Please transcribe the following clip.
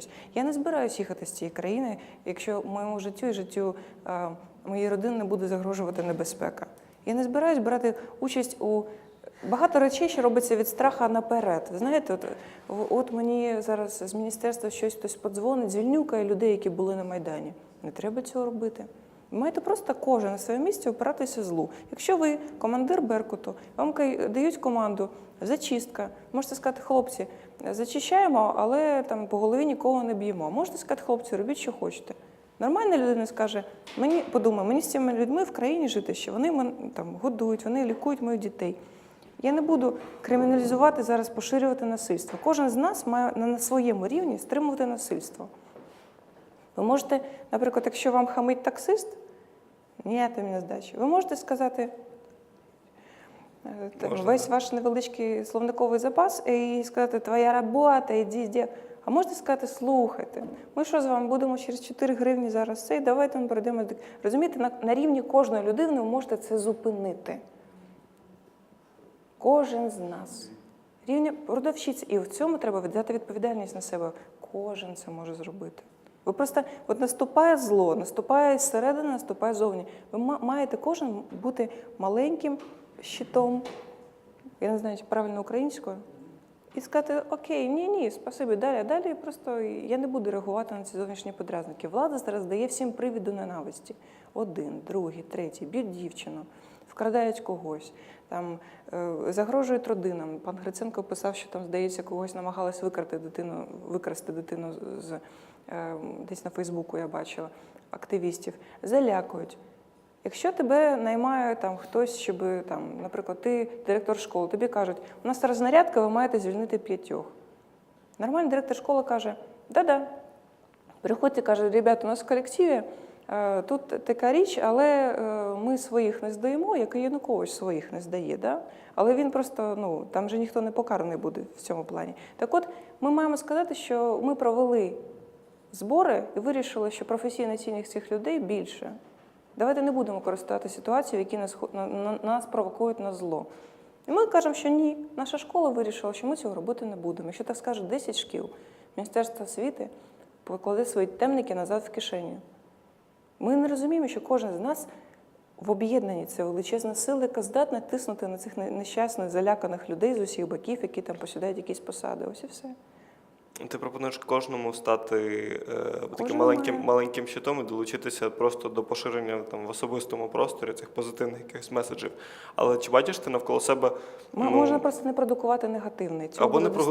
щось. Я не збираюсь їхати з цієї країни, якщо моєму життю і життю е, моєї родини не буде загрожувати небезпека. Я не збираюсь брати участь у багато речей, що робиться від страха наперед. Ви знаєте, от, от мені зараз з міністерства щось хтось подзвонить, звільнюкає людей, які були на Майдані. Не треба цього робити. Маєте просто кожен на своєму місці опиратися злу. Якщо ви командир Беркуту, вам дають команду зачистка, можете сказати, хлопці, зачищаємо, але там по голові нікого не б'ємо. Можете сказати, хлопці, робіть, що хочете. Нормальна людина скаже, мені подумай, мені з цими людьми в країні жити ще. Вони там годують, вони лікують моїх дітей. Я не буду криміналізувати зараз, поширювати насильство. Кожен з нас має на своєму рівні стримувати насильство. Ви можете, наприклад, якщо вам хамить таксист, ні, ти мені здачі. Ви можете сказати Можна, весь да. ваш невеличкий словниковий запас і сказати, твоя робота, іди, іди. А можете сказати, слухайте, ми що з вами будемо через 4 гривні зараз цей, давайте ми перейдемо. Розумієте, на, на рівні кожної людини ви можете це зупинити. Кожен з нас. Рівня продавщиці. І в цьому треба взяти відповідальність на себе. Кожен це може зробити. Ви просто от наступає зло, наступає зсередини, наступає зовні. Ви ма- маєте кожен бути маленьким щитом, я не знаю, чи правильно українською, і сказати: Окей, ні, ні, спасибі, далі, далі. Просто я не буду реагувати на ці зовнішні подразники. Влада зараз дає всім привід до ненависті. Один, другий, третій, б'ють дівчину, вкрадають когось, там е, загрожують родинам. Пан Гриценко писав, що там, здається, когось намагалась викрати дитину, викрасти дитину з е, десь на Фейсбуку, я бачила, активістів. Залякують. Якщо тебе наймає там хтось, щоб там, наприклад, ти директор школи, тобі кажуть, у нас зараз знарядка, ви маєте звільнити п'ятьох. Нормальний директор школи каже: да-да. Приходьте, каже, ребята, у нас в колективі е, тут така річ, але е, ми своїх не здаємо, як і Янукович своїх не здає. Да? Але він просто, ну, там же ніхто не покараний буде в цьому плані. Так от, ми маємо сказати, що ми провели збори і вирішили, що професійна цінність цих людей більше. Давайте не будемо користувати ситуацією, які нас, на, на, нас провокують на зло. І ми кажемо, що ні, наша школа вирішила, що ми цього робити не будемо. Якщо так скаже 10 шкіл, Міністерство освіти покладе свої темники назад в кишеню. Ми не розуміємо, що кожен з нас в об'єднанні це величезна сила, яка здатна тиснути на цих нещасних, заляканих людей з усіх боків, які там посідають якісь посади. Ось і все. Ти пропонуєш кожному стати е, таким маленьким, має. маленьким щитом і долучитися просто до поширення там в особистому просторі цих позитивних якихось меседжів. Але чи бачиш ти навколо себе М- ну, Можна просто не продукувати негативний. Цього або не про